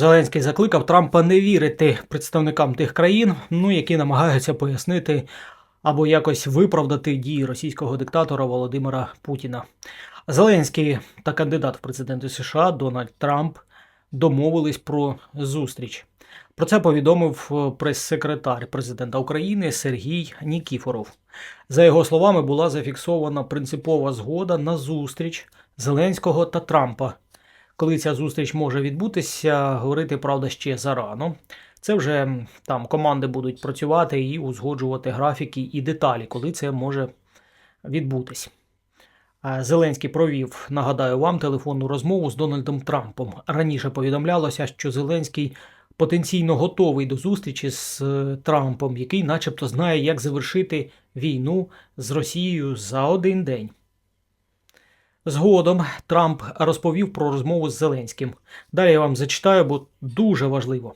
Зеленський закликав Трампа не вірити представникам тих країн, ну які намагаються пояснити або якось виправдати дії російського диктатора Володимира Путіна. Зеленський та кандидат в президенти США Дональд Трамп домовились про зустріч. Про це повідомив е, прес-секретар президента України Сергій Нікіфоров. За його словами, була зафіксована принципова згода на зустріч Зеленського та Трампа. Коли ця зустріч може відбутися, говорити правда ще зарано. Це вже там команди будуть працювати і узгоджувати графіки і деталі, коли це може відбутись. Зеленський провів, нагадаю вам, телефонну розмову з Дональдом Трампом. Раніше повідомлялося, що Зеленський потенційно готовий до зустрічі з е, Трампом, який, начебто, знає, як завершити війну з Росією за один день. Згодом Трамп розповів про розмову з Зеленським. Далі я вам зачитаю, бо дуже важливо.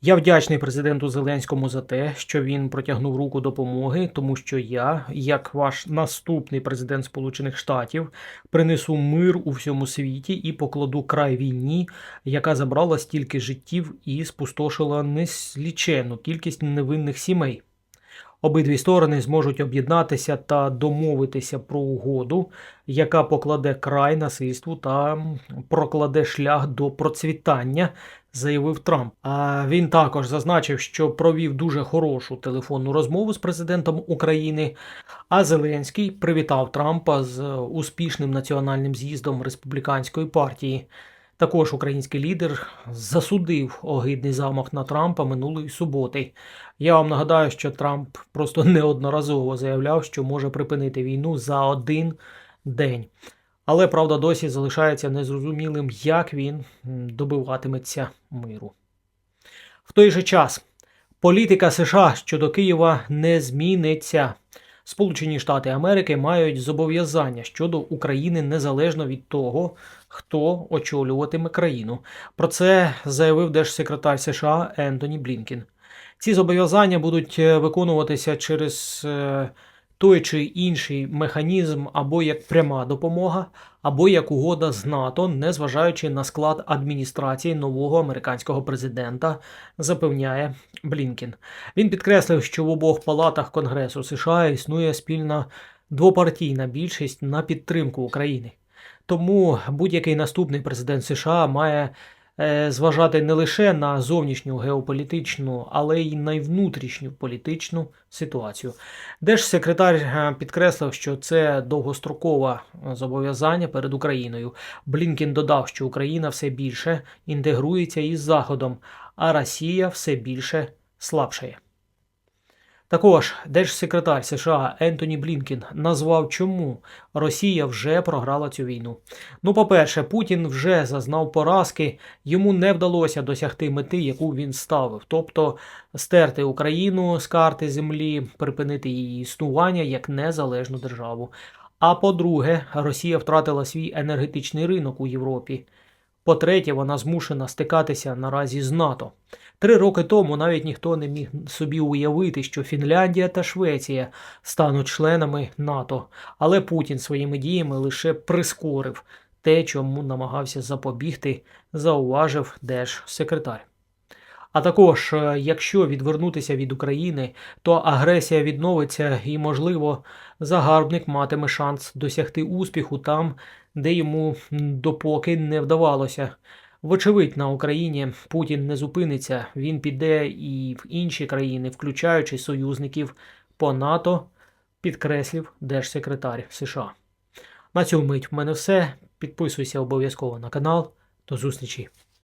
Я вдячний президенту Зеленському за те, що він протягнув руку допомоги, тому що я, як ваш наступний президент Сполучених Штатів, принесу мир у всьому світі і покладу край війні, яка забрала стільки життів і спустошила неслічену кількість невинних сімей. Обидві сторони зможуть об'єднатися та домовитися про угоду, яка покладе край насильству та прокладе шлях до процвітання, заявив Трамп. А він також зазначив, що провів дуже хорошу телефонну розмову з президентом України. А Зеленський привітав Трампа з успішним національним з'їздом республіканської партії. Також український лідер засудив огидний замах на Трампа минулої суботи. Я вам нагадаю, що Трамп просто неодноразово заявляв, що може припинити війну за один день. Але правда досі залишається незрозумілим, як він добиватиметься миру. В той же час політика США щодо Києва не зміниться. Сполучені Штати Америки мають зобов'язання щодо України незалежно від того, хто очолюватиме країну. Про це заявив держсекретар США Ентоні Блінкін. Ці зобов'язання будуть е, виконуватися через е, той чи інший механізм або як пряма допомога, або як угода з НАТО, незважаючи на склад адміністрації нового американського президента, запевняє Блінкін. Він підкреслив, що в обох палатах Конгресу США існує спільна двопартійна більшість на підтримку України. Тому будь-який наступний президент США має зважати не лише на зовнішню геополітичну, але й на внутрішню політичну ситуацію. Держсекретар е, підкреслив, що це довгострокове зобов'язання перед Україною. Блінкін додав, що Україна все більше інтегрується із Заходом, а Росія все більше слабшає. Також держсекретар США Ентоні Блінкін назвав, чому Росія вже програла цю війну. Ну, по-перше, Путін вже зазнав поразки, йому не вдалося досягти мети, яку він ставив, тобто стерти Україну з карти землі, припинити її існування як незалежну державу. А по-друге, Росія втратила свій енергетичний ринок у Європі. По-третє, вона змушена стикатися наразі з НАТО. Три роки тому навіть ніхто не міг собі уявити, що Фінляндія та Швеція стануть членами НАТО, але Путін своїми діями лише прискорив те, чому намагався запобігти, зауважив держсекретар. А також, е, якщо відвернутися від України, то агресія відновиться і, можливо, загарбник матиме шанс досягти успіху там, де йому допоки не вдавалося. Вочевидь, на Україні Путін не зупиниться, він піде і в інші країни, включаючи союзників по НАТО, підкреслив держсекретар США. На цю мить в мене все. Підписуйся обов'язково на канал. До зустрічі!